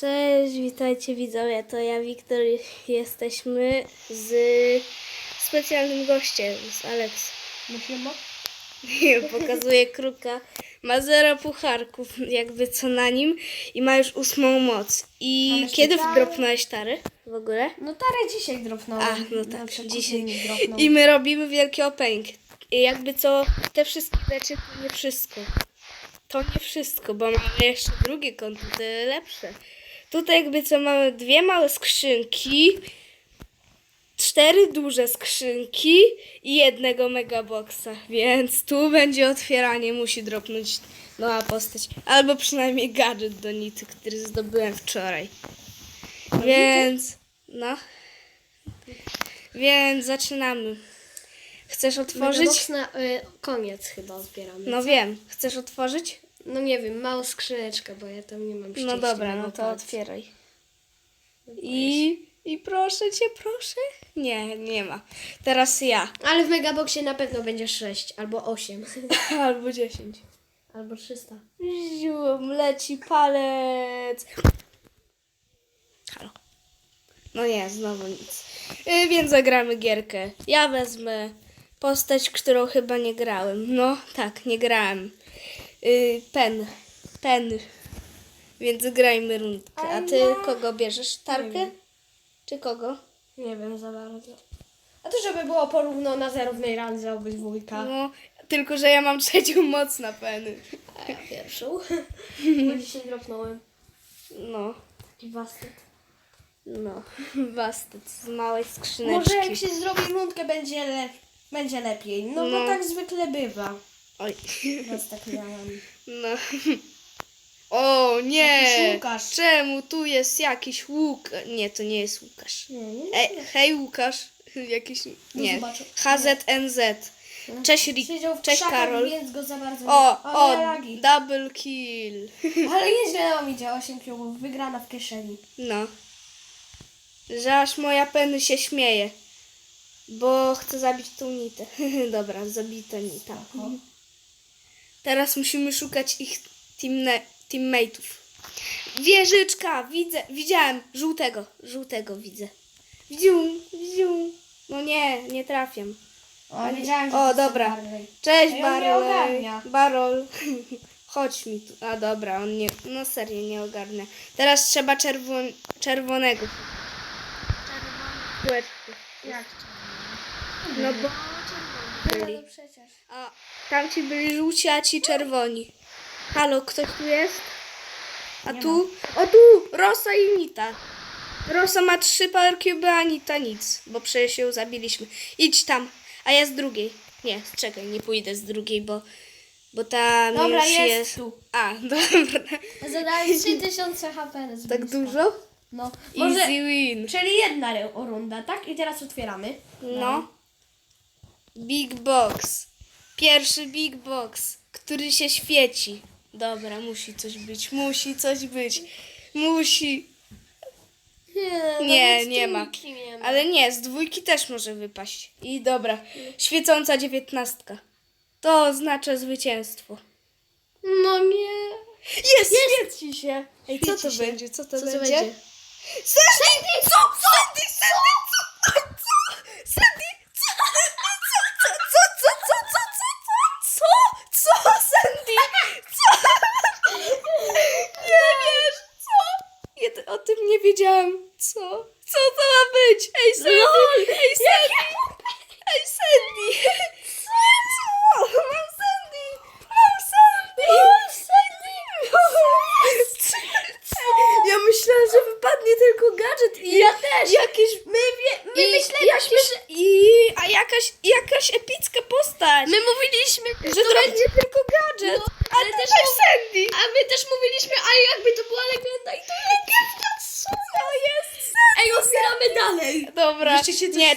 Cześć, witajcie widzowie, to ja Wiktor, jesteśmy z specjalnym gościem, z Alex. Musimy? Pokazuje kruka, ma zero pucharków, jakby co na nim i ma już ósmą moc. I kiedy tarę. wdropnąłeś tary w ogóle? No tarę dzisiaj dropnąłem. A, no tak, dzisiaj. dropnął. I my robimy wielki opening. I jakby co, te wszystkie rzeczy to nie wszystko. To nie wszystko, bo mamy jeszcze drugie konto, te lepsze. Tutaj jakby co mamy dwie małe skrzynki, cztery duże skrzynki i jednego megaboxa, więc tu będzie otwieranie, musi dropnąć nowa postać. Albo przynajmniej gadżet do Nity, który zdobyłem wczoraj. Więc, no. Więc zaczynamy. Chcesz otworzyć? Megabox na y, koniec chyba otwieramy. No wiem. Chcesz otworzyć? No nie wiem, małą skrzyneczkę, bo ja tam nie mam No szczęścia. dobra, no to otwieraj. I, I proszę cię, proszę. Nie, nie ma. Teraz ja. Ale w Megaboxie na pewno będzie 6 albo 8. Albo 10. albo 300. Zium, leci palec. Halo. No nie, znowu nic. Y, więc zagramy gierkę. Ja wezmę postać, którą chyba nie grałem. No, tak, nie grałem. Y, pen. Pen. Więc grajmy rundkę. A ty kogo bierzesz? Tarkę? Czy kogo? Nie wiem za bardzo. A to żeby było porówno na zerównej randze obydwójka. No, tylko że ja mam trzecią moc na peny. A ja pierwszą. Bo dzisiaj dropnąłem. No, Taki wastet. no. Bastet z małej skrzyneczki. Może jak się zrobi rundkę będzie, le- będzie lepiej. No, No. bo tak zwykle bywa. Oj. Was tak miałam. No. O nie! Jakiś Łukasz. Czemu tu jest jakiś Łuk? Nie, to nie jest Łukasz. Nie, nie. E, hej Łukasz. Jakiś. Nie. zobaczę. HZNZ. Cześć Rick. Siedział w Cześć krzakach, Karol. więc go za bardzo O, nie... o, nie lagi. double kill. Ale nieźle nam idzie, 8 klubów, wygrana w kieszeni. No. Że aż moja peny się śmieje. Bo chcę zabić tą nitę. Dobra, zabita nita. Teraz musimy szukać ich teamne, teammateów. Wieżyczka, widzę, widziałem, żółtego, żółtego widzę. Wzium, wzium. No nie, nie trafiam. O, wiedziałem, że O, to dobra. Barley. Cześć, nie Barol. Barol. Chodź mi tu. A dobra, on nie. No serio, nie ogarnia. Teraz trzeba czerwon, czerwonego. Czerwony Jak No bo byli. No. A tamci byli żółci, a ci czerwoni. Halo, ktoś tu jest? A Nie tu? O tu! Rosa i Nita. Rosa ma trzy cube, a Nita nic, bo przecież ją zabiliśmy. Idź tam, a ja z drugiej. Nie, czekaj, nie pójdę z drugiej, bo, bo ta Dobra, już jest jest... tu. A, dobra. Zadałem 3000 HP z Tak bliska. dużo? No. Może, Easy win. czyli jedna runda, tak? I teraz otwieramy. No. Big box. Pierwszy big box, który się świeci. Dobra, musi coś być, musi coś być. Musi. Nie, Nie, nie ma. nie ma. Ale nie, z dwójki też może wypaść. I dobra, świecąca dziewiętnastka. To oznacza zwycięstwo. No nie. Jest, świeci się. Ej, co to będzie? Co to, będzie? Sandy! Co? Sandy! Sandy! Co?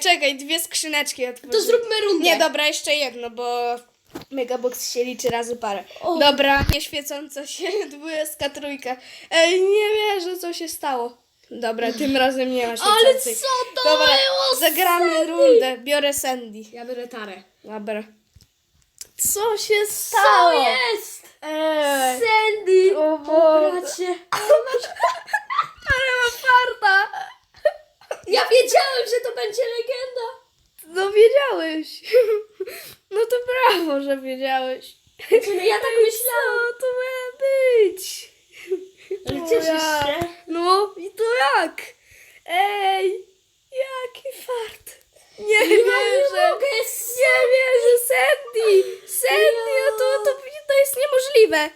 Czekaj, dwie skrzyneczki otworzę. To zróbmy rundę. Nie, dobra, jeszcze jedno, bo Megabox się liczy razy parę. O. Dobra, nie świecąca się dwudziestka trójka. Ej, nie wierzę, co się stało. Dobra, tym razem nie ma świecącej. Ale co to Dobra, było? zagramy Sandy? rundę. Biorę Sandy. Ja biorę tarę. Dobra. Co się stało? Co jest? Ej. Sandy! O Boże. Bracie. wiedziałem, że to będzie legenda. No wiedziałeś. No to brawo, że wiedziałeś. No ja tak myślałam. Co to ma być? Ale O cieszysz ja. się? No i to jak? Ej, jaki fart. Nie Ja wierzę. nie mogę. Nie wierzę, Sandy! Sandy, o to, to, to jest niemożliwe.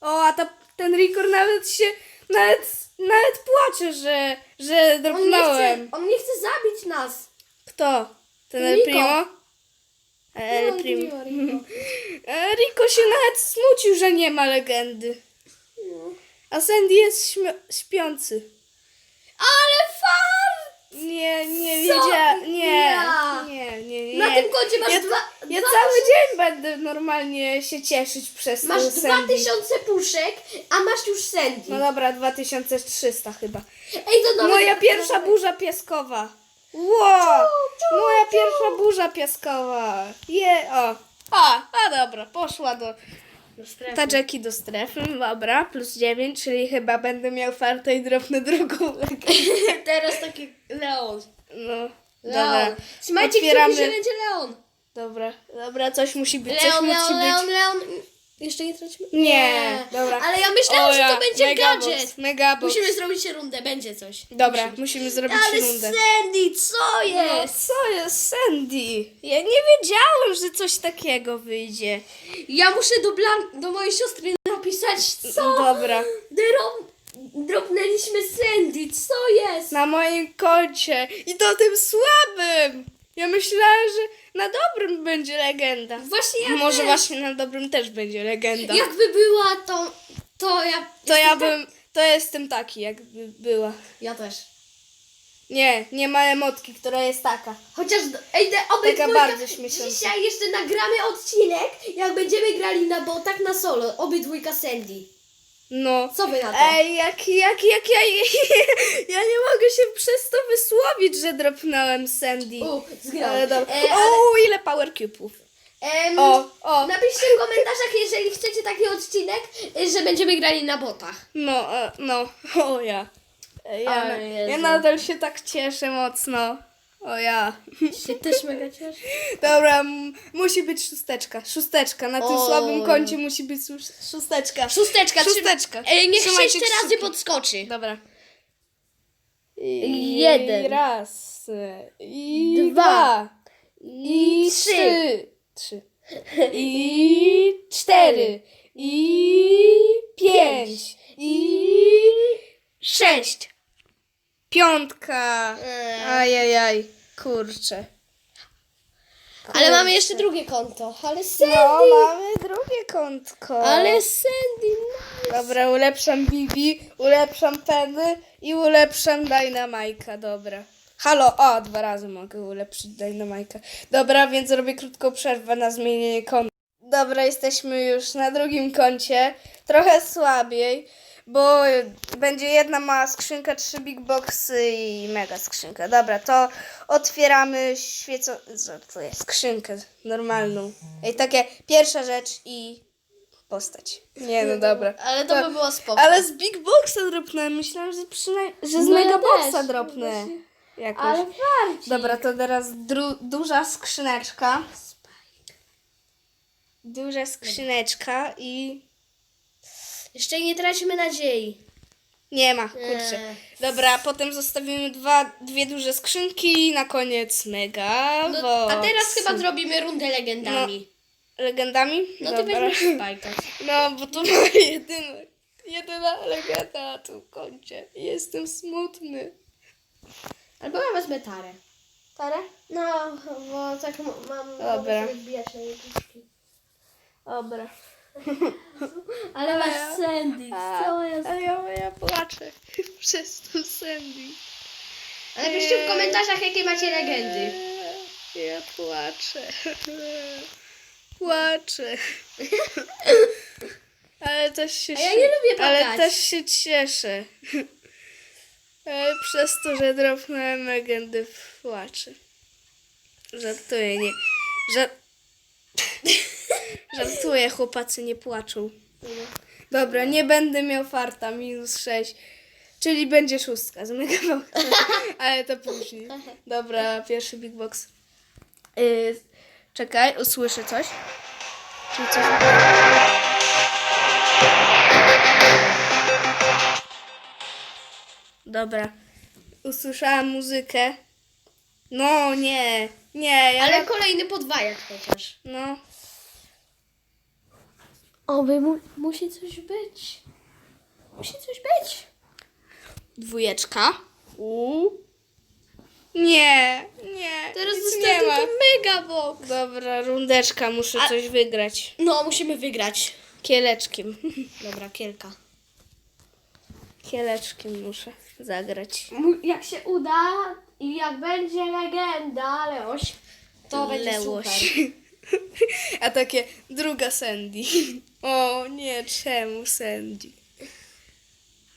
O, a ta, ten Rikor nawet się, nawet, nawet płacze, że, że On nie, chce, dropnąłem. on nie chce zabić nas. Kto? Ten El Rico. Primo? El No, Primo. Rico, Rico. E, Rico się nawet smucił, że nie ma legendy. No. A Sandy jest śmio- śpiący. Ale fart! Nie, nie Co? wiedziałem. Nie, Ja. nie, nie, nie. Na tym koncie masz ja, dwa, ja dwa cały dzień będę normalnie się cieszyć przez Masz Sandy. 2000 puszek, a masz już Sandy. No dobra, 2300 chyba. Ej, to nowe... Moja pierwsza burza piaskowa. Wow! Moja pierwsza burza piaskowa. Je, o. A, a dobra, poszła do... Ta Jackie do strefy, dobra, plus 9, czyli chyba będę miał fartę i dropnę drugą. Teraz taki Leon. No, Leon. dobra. Trzymajcie Otwieramy- kciuki, że będzie Leon. Dobra, dobra, coś musi być, coś Leon, musi Leon, być. Leon, Leon. Jeszcze nie tracimy? Nie, dobra. Ale ja myślałam, O że ja, to będzie megabox, gadżet. Megabox. Musimy zrobić rundę, będzie coś. Dobra, Musimy. musimy zrobić Ale rundę. Sandy, co No, jest? co jest Sandy? Ja nie wiedziałem, że coś takiego wyjdzie. Ja muszę do, Blan- do mojej siostry napisać, co? Dobra. Drop- dropnęliśmy Sandy, co jest? Na moim koncie. I to tym słabym. Ja myślałem, że na dobrym będzie legenda. Właśnie ja Może też. właśnie na dobrym też będzie legenda. Jakby była, to, to ja... To ja bym... To jestem taki, jakby była. Ja też. Nie, nie ma emotki, która jest taka. Chociaż, do- ej, te obydwójka, Taka bardzo śmieszna. dzisiaj jeszcze nagramy odcinek, jak będziemy grali na botach na solo, obydwójka Sandy. No. Co wy na to? Ej, jak, jak, jak ja... Ja nie mogę się przez to wysłowić, że dropnąłem Sandy. U, zgrał. Ale dobra. E, ale, O, ile power cube'ów. em, O, o. Napiszcie w komentarzach, jeżeli chcecie taki odcinek, y, że będziemy grali na botach. No, e, no, o ja. E, Ja, na- Jezu. ja nadal się tak cieszę mocno. O ja. Się też mega cieszę. Dobra, m- musi być szósteczka. Szósteczka. Na tym O. słabym kącie musi być szósteczka. Szósteczka, Szósteczka. Ej, niech Trzymajcie sześć razy kciuki. podskoczy. Dobra. Jeden. I raz. I Dwa. dwa. I trzy. trzy. Trzy. I cztery. I pięć. I Sześć. Piątka. Eee. Ajajaj. Kurczę. Ale mamy jeszcze drugie konto. Ale Sandy. No, mamy drugie kątko. Ale Sandy. no. Dobra, ulepszam Bibi, ulepszam Penny i ulepszam Dynamajka, dobra. Halo, o, dwa razy mogę ulepszyć Dynamajka. Dobra, więc robię krótką przerwę na zmienienie konta. Dobra, jesteśmy już na drugim koncie. Trochę słabiej, bo będzie jedna mała skrzynka, trzy big boxy i mega skrzynka. Dobra, to otwieramy świecą... Żartuję, skrzynkę normalną. I takie pierwsza rzecz i postać. Nie, no dobra. Ale to, by było spoko. Ale z Big Boxa dropnę. Myślałam, że, przynajmniej, że z No ja Mega Boxa też. dropnę. Jakoś. Ale bardziej. Dobra, to teraz dru- duża skrzyneczka. Duża skrzyneczka i Jeszcze nie tracimy nadziei. nie ma, kurczę. Nie. Dobra, potem zostawimy dwa, dwie duże skrzynki i na koniec mega No, a teraz chyba zrobimy rundę legendami. Legendami? No, ty Dobra. weźmiesz spajka. No, bo to moja jedyna, jedyna legenda na tym koncie. Jestem smutny. Albo ja wezmę tarę. Tara? No, bo tak mam... Dobra. na. Dobra. Ale masz Sandy, co jest? A ja, ja płaczę przez to Sandy. Ale piszcie w komentarzach, jakie macie legendy. Ja płaczę. Płaczę. Ale też się A ja nie lubię Ale płakać. też się cieszę. Ale przez to, że dropnąłem legendy płaczę. Żartuję, nie. Żar... Żartuję, chłopacy nie płaczą. Dobra, nie będę miał farta, minus 6. Czyli będzie szóstka z Megaboxa. Ale to później. Dobra, pierwszy Big Box. Yy, czekaj, usłyszę coś. Czyli coś... Dobra. Usłyszałam muzykę. No nie, nie, ja... Ale kolejny podwajak chociaż. No, Oby mu, musi coś być. Musi coś być. dwójeczka. U. Nie, nie, Teraz nic zostaje nie ma. tylko megabox. Dobra, rundeczka, muszę A- coś wygrać. No, musimy wygrać. Kieleczkiem. Dobra, kielka. Kieleczkiem muszę zagrać. Jak się uda i jak będzie legenda, Leoś, to będzie Lełoś. super. A takie druga Sandy. O nie, czemu Sandy?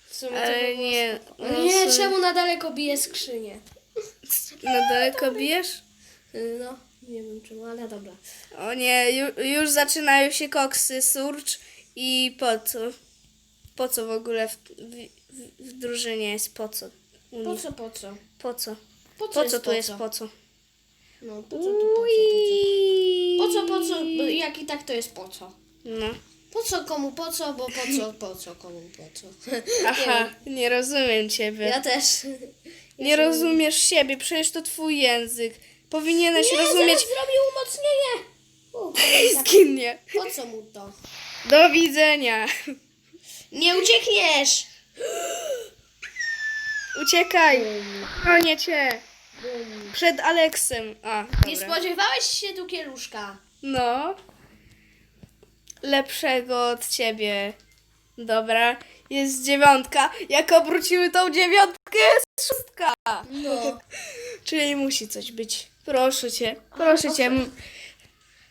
W sumie to Ale było nie. spoko. no, nie, czemu na daleko bije skrzynię? Na daleko bijesz? No, nie wiem czemu, ale dobra. O nie, ju, już zaczynają się koksy, surcz i po co? Po co w ogóle w, w, w, drużynie jest po co? U Po nich? co, po co? Po co? Po co, Po jest co tu jest po co? No, po co tu po co, po co? Po co, po co? Bo Jak i tak to jest po co? No. Po co komu po co, bo po co, po co komu po co? Aha, nie rozumiem ciebie. Ja też. Nie rozumiesz siebie, przecież to twój język. Powinieneś Nie, rozumieć. zaraz zrobił umocnienie. U, tak. Zginie. Po co mu to? Do widzenia. Nie uciekniesz! Uciekaj. Chronię cię. Przed Aleksem. A, Nie dobra. spodziewałeś się tu kieluszka. No. Lepszego od ciebie. Dobra. Jest dziewiątka. Jak obróciły tą dziewiątkę, jest szóstka. No. Czyli musi coś być. Proszę cię. Proszę cię. M-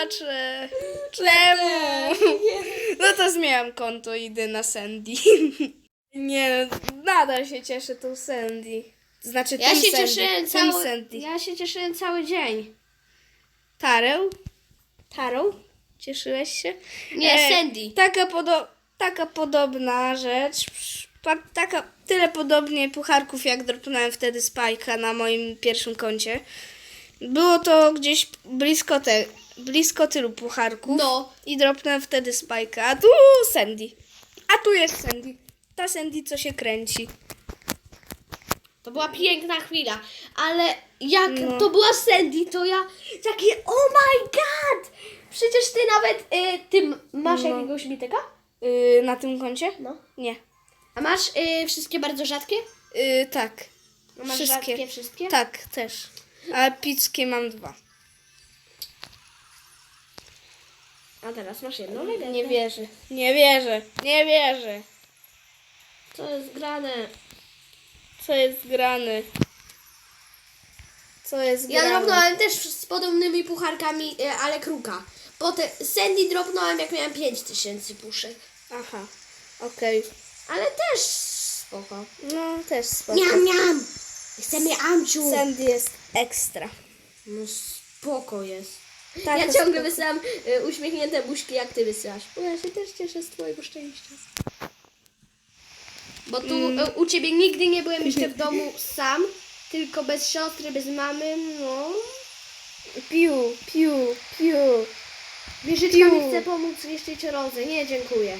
Płaczę. Czemu? No to zmieniam konto, idę na Sandy. Nie, no, nadal się cieszę tą Sandy. Znaczy Ja tym się Sandy, cieszyłem tym cały, Sandy. ja się cieszyłem cały dzień. Tarę? Tarą? Cieszyłeś się? Nie, E, Sandy. Taka, podo- taka podobna rzecz. Pa- taka, tyle podobnie pucharków, jak dropnąłem wtedy Spajka na moim pierwszym koncie. Było to gdzieś blisko, te, blisko tylu pucharków. No. I dropnąłem wtedy Spajka. A tu Sandy. A tu jest Sandy. Ta Sandy, co się kręci. To była piękna chwila, ale jak No. to była Sandy, to ja takie oh my god! Przecież ty nawet, y, ty masz No. jakiegoś miteka? Yy, na tym koncie? No. Nie. A masz y, wszystkie bardzo rzadkie? Yy, tak. A Masz Wszystkie. rzadkie wszystkie? Tak, też. A epickie mam dwa. A teraz masz jedną legendę. Nie wierzę. Nie wierzę. Nie wierzę. Co jest grane? Co jest grane? Co jest Ja grane? dropnąłem też z podobnymi pucharkami, y, ale kruka. Potem Sandy dropnąłem jak miałem 5000 puszek. Aha. Okej. Ale też spoko. No, też spoko. Miam, miam! Chcemy Amciu! Sandy jest ekstra. No spoko jest. Tak, ja ciągle wysyłam y, uśmiechnięte buźki, jak ty wysyłasz. Bo ja się też cieszę z twojego szczęścia. Bo tu Mm. y, u ciebie nigdy nie byłem jeszcze w domu sam, tylko bez siostry, bez mamy, no. Piu, piu, piu. Wieżyczka mi Piu. chce pomóc jeszcze cię rodzę. Nie, dziękuję.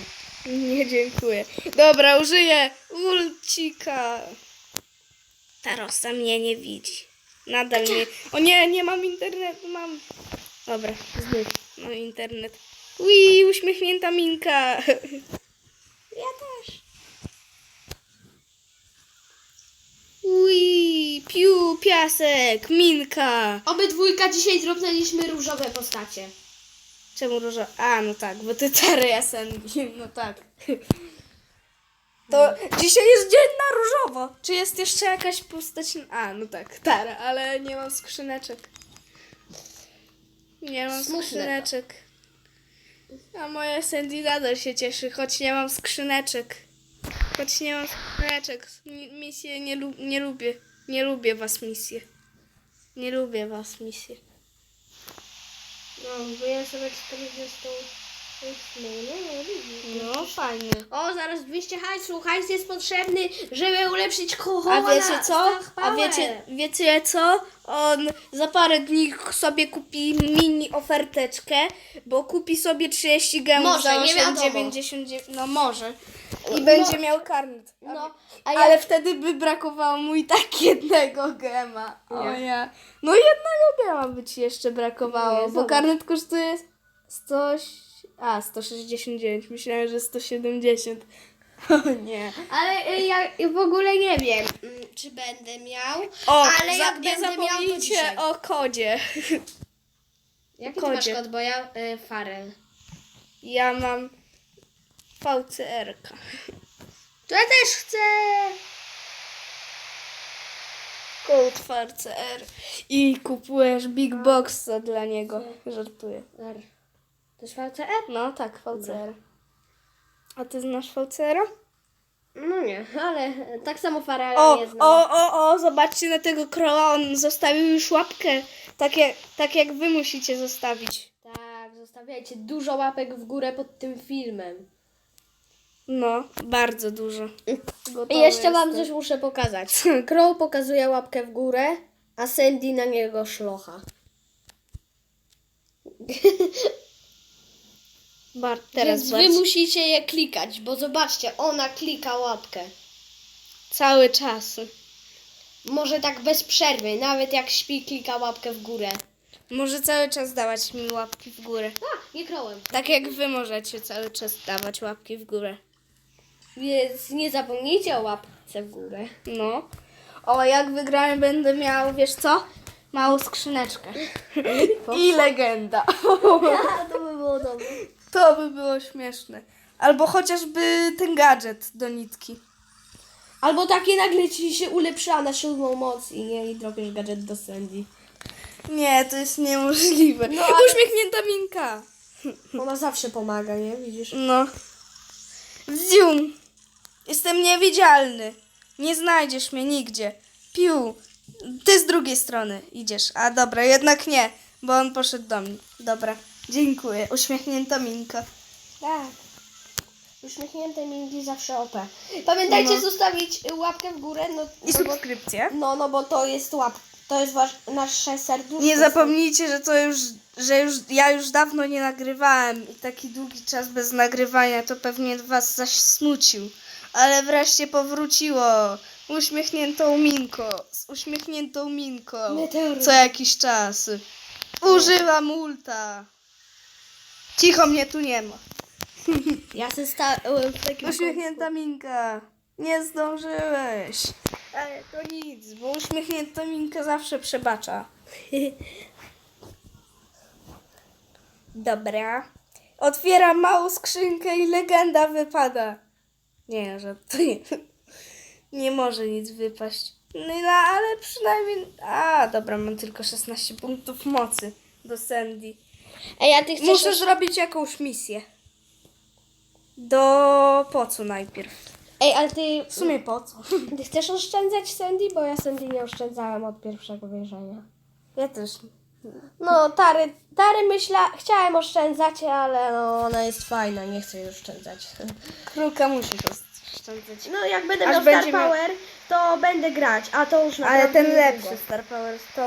Nie, dziękuję. Dobra, użyję ulcika. Ta rosa mnie nie widzi. Nadal mnie... O nie, nie mam internetu, mam... Dobra, znów. No internet. Ui, uśmiechnięta minka. Ja też. Ui, piu, piasek, minka. Obydwójka dzisiaj dropnęliśmy różowe postacie. Czemu róża? A, no tak, bo ty Tary, ja Sandy. No tak. To dzisiaj jest dzień na różowo. Czy jest jeszcze jakaś postać? A, no tak, Tara, ale nie mam skrzyneczek. Nie mam Smutne to. skrzyneczek. A moja Sandy nadal się cieszy, choć nie mam skrzyneczek. Choć nie mam skrzyneczek. Mi- Misje nie, lu- nie lubię. Nie lubię was misje. Nie lubię was misje. No, bo ja sobie 48. No, nie, No, fajnie. O, zaraz 200 hajsu. Hajs jest potrzebny, żeby ulepszyć A kochowana. wiecie co? A wiecie, wiecie co? On za parę dni sobie kupi mini oferteczkę, bo kupi sobie 30 gemów Może, za nie wiadomo. 8,99. No może. I No. będzie miał karnet. No, a ja... Ale wtedy by brakowało mu i tak jednego gema. O nie. No jednego gema by ci jeszcze brakowało, bo zobacz. karnet kosztuje 100... A, 169. Myślałem, że 170. O nie. Ale y, ja w ogóle nie wiem, mm, czy będę miał. O, ale jak nie będę miał, to zapomnijcie dzisiaj. o kodzie. Jaki ty kodzie. masz kod, bo ja y, Farel. Ja mam VCR-ka. To ja też chcę. Kod VCR. I kupujesz Big Boxa dla niego. Żartuję. To jest VCR? No tak, VCR. A ty znasz VCR-a? No nie, ale tak samo Farela O, nie znam. o, o, o, zobaczcie na tego krola, on zostawił już łapkę. Tak jak, tak jak wy musicie zostawić. Tak, zostawiajcie dużo łapek w górę pod tym filmem. No, bardzo dużo. Gotowy I jeszcze wam jestem. coś muszę pokazać. Crow pokazuje łapkę w górę, a Sandy na niego szlocha. Teraz Więc wy musicie je klikać, bo zobaczcie, ona klika łapkę. Cały czas. Może tak bez przerwy, nawet jak śpi, klika łapkę w górę. Może cały czas dawać mi łapki w górę. A, nie krołem. Tak jak wy możecie cały czas dawać łapki w górę. Więc nie zapomnijcie o łapce w górę. No. O, jak wygrałem będę miał, wiesz co? Małą skrzyneczkę. I legenda. to by było dobre. To by było śmieszne. Albo chociażby ten gadżet do nitki. Albo takie nagle ci się ulepszyła na siódmą moc i nie i dropiesz gadżet do Sandy. Nie, to jest niemożliwe. No, ale- Uśmiechnięta minka. Ona zawsze pomaga, nie? Widzisz? No. Zium. Jestem niewidzialny. Nie znajdziesz mnie nigdzie. Piu. Ty z drugiej strony idziesz. A dobra, jednak nie, bo on poszedł do mnie. Dobra. Dziękuję. Uśmiechnięta minka. Tak. Uśmiechnięte minki zawsze OP. Pamiętajcie No. zostawić łapkę w górę, no, I no, bo, subskrypcję. no, no bo to jest łap. To jest wasz, nasze serduszko. Nie zapomnijcie, że to już, że już ja już dawno nie nagrywałem i taki długi czas bez nagrywania to pewnie was zaś snucił. Ale wreszcie powróciło. Uśmiechniętą minką. Z uśmiechniętą minką. Meteoryt. Co jakiś czas. Używam ulta. Cicho mnie tu nie ma. Ja się stałem w takim Uśmiechnięta minka. Nie zdążyłeś. Ale to nic, bo uśmiechnięta minka zawsze przebacza. Dobra. Otwieram małą skrzynkę i legenda wypada. Nie, że to nie. Nie może nic wypaść. No, no ale przynajmniej. A, dobra, mam tylko 16 punktów mocy do Sandy. Ej, a ty chcesz... Muszę zrobić jakąś misję. Do po co najpierw? Ej, ale ty... W sumie po co? Ty chcesz oszczędzać Sandy? Bo ja Sandy nie oszczędzałem od pierwszego wierzenia. Ja też. No, Tary, Tary myśla... Chciałem oszczędzać, ale no, ona jest fajna, nie chcę jej oszczędzać. Królka musi to oszczędzać. No, jak będę Aż miał będzie Star miał- Power, to będę grać, a to już Ale naprawdę ten niedługo. lepszy Star Power z tą,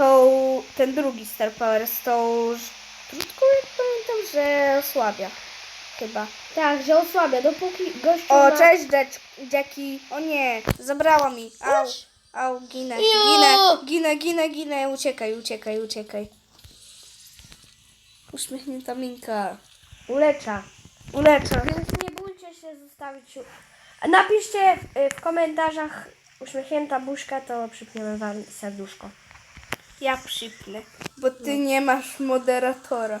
tą, ten drugi Star Power z tą sztrutką, jak pamiętam, że osłabia. Chyba. Tak, że osłabia, dopóki gościu O, ma... cześć Jack, Jackie. O nie, zabrała mi. Au, au, ginę, ginę, ginę, ginę, ginę. Uciekaj, uciekaj, uciekaj. Uśmiechnięta minka. Ulecza. Ulecza. Więc nie bójcie się zostawić... Napiszcie y, w komentarzach uśmiechnięta buźka, to przypniemy wam serduszko. Ja przypnę, bo ty nie masz moderatora.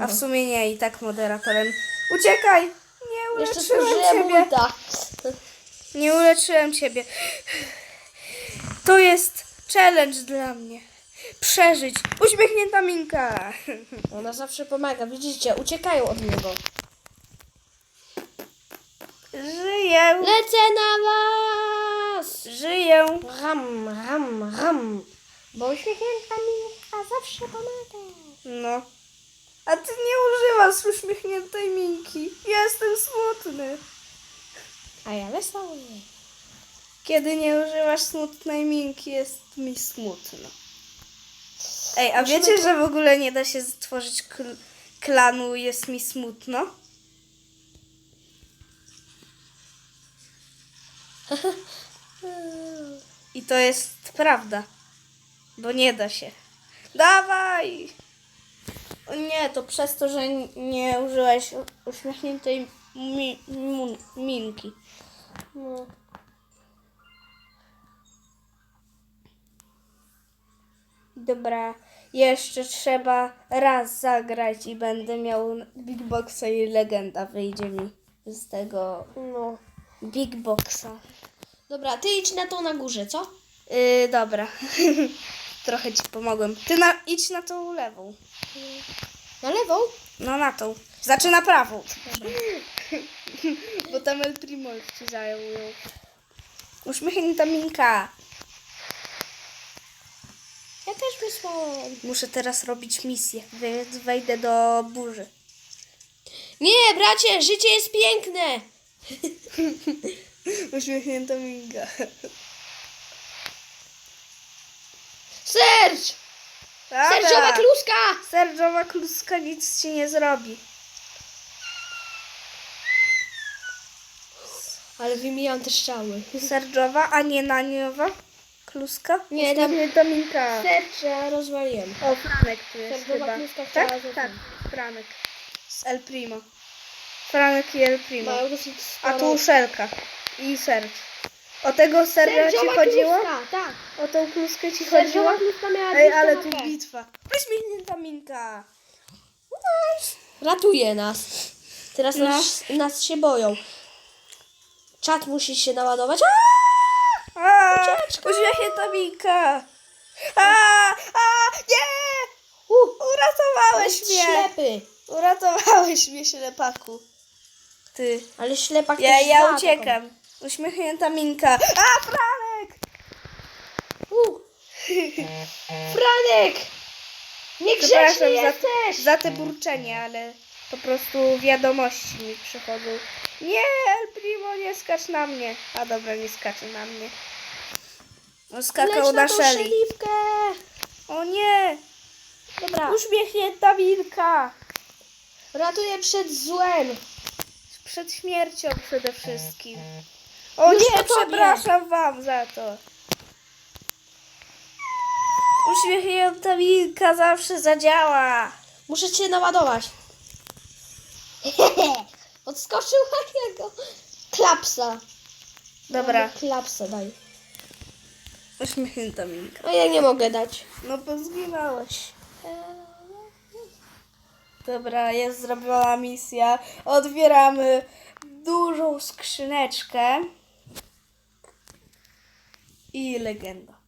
A w sumie nie, i tak moderatorem. Uciekaj! Nie Jeszcze uleczyłem zużyłem ciebie. ulta. Nie uleczyłem ciebie. To jest challenge dla mnie. Przeżyć. Uśmiechnięta Minka. Ona zawsze pomaga, widzicie, uciekają od niego. Żyję. Lecę na was! Żyję. Ram, ram, ram. Bo uśmiechnięta minka zawsze pomaga. No. A ty nie używasz uśmiechniętej Minki. Jestem smutny. A ja wesoły. Kiedy nie używasz smutnej Minki, jest mi smutno. Ej, a wiecie, że w ogóle nie da się stworzyć kl- klanu Jest mi smutno? I to jest prawda. Bo nie da się. Dawaj! O nie, to przez to, że nie użyłeś uśmiechniętej mi- mun- minki. No. Dobra, jeszcze trzeba raz zagrać i będę miał Big Boxa i legenda wyjdzie mi z tego no. Big Boxa. Dobra, ty idź na to na górze, co? Yy, dobra. Trochę ci pomogłem. Ty na, idź na tą lewą. Na lewą? No na tą. Znaczy na prawą. Bo tam El Primo ci zajął ją. Uśmiechnięta Minka. Ja też wysłałem. Muszę teraz robić misję, więc wejdę do burzy. Nie, bracie, życie jest piękne. Uśmiechnięta Minka. Sercz! Serciowa kluska! Serciowa kluska nic ci nie zrobi. Ale wymijam te strzały. Serciowa, a nie naniowa kluska? Nie, tam- Uśmiechnięta Minka. Serce rozwaliłem. O, Franek tu jest chyba. kluska Tak? Tak. Franek. Z El Primo. Franek i El Primo. Mają dosyć A tu sporą- Szelka. I Sercz. O tego serca ci chodziło? kluska, tak. O tą kluskę ci chodziło? miała Ej, 200 ale tu bitwa. Uśmiechnięta Minka. Ratuje nas. Teraz No. nas, nas się boją. Czat musi się naładować. A, Ucieczka! uśmiechnięta Minka. A, a, nie! U, Uratowałeś mnie! ślepy. Uratowałeś mnie, ślepaku. Ty. Ale ślepak Ja, też ja zna uciekam. Uśmiechnięta Minka. A, Franek! taką. U. Franek! Niegrzeczny jesteś! za, za te burczenie, ale po prostu wiadomości mi przychodzą. Nie, El Primo, nie skacz na mnie. A dobra, nie skacze na mnie. On skakał Leć na na Shelly. O nie! Dobra, Uśmiechnięta Minka. ratuję przed złem. Przed śmiercią przede wszystkim. O nie, przepraszam wam za to. Uśmiechnięta Minka zawsze zadziała. Muszę cię naładować. Odskoczył jakiego klapsa. Dobra, Klapsa daj. uśmiechnięta Minka. A ja nie mogę dać. No bo zginąłeś. Dobra, jest zrobiona misja. Otwieramy dużą skrzyneczkę. I legenda.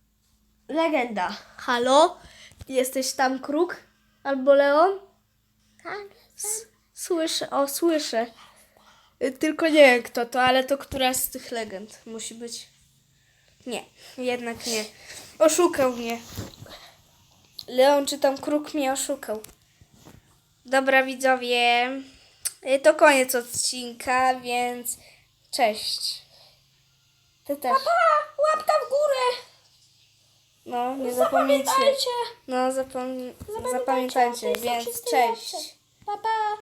Legenda. Halo? Jesteś tam kruk? Albo Leon? Tak. Słyszę, o słyszę. Y, Tylko nie wiem kto to, ale to któraś z tych legend musi być. Nie, jednak nie. Oszukał mnie. Leon czy tam kruk mnie oszukał. Dobra widzowie, y, to koniec odcinka, więc cześć. Ty też. Łapka w górę. No, nie zapomnijcie. Zapamiętajcie. No, zapom- Zapamiętajcie, więc cześć. lepsze. Pa, pa.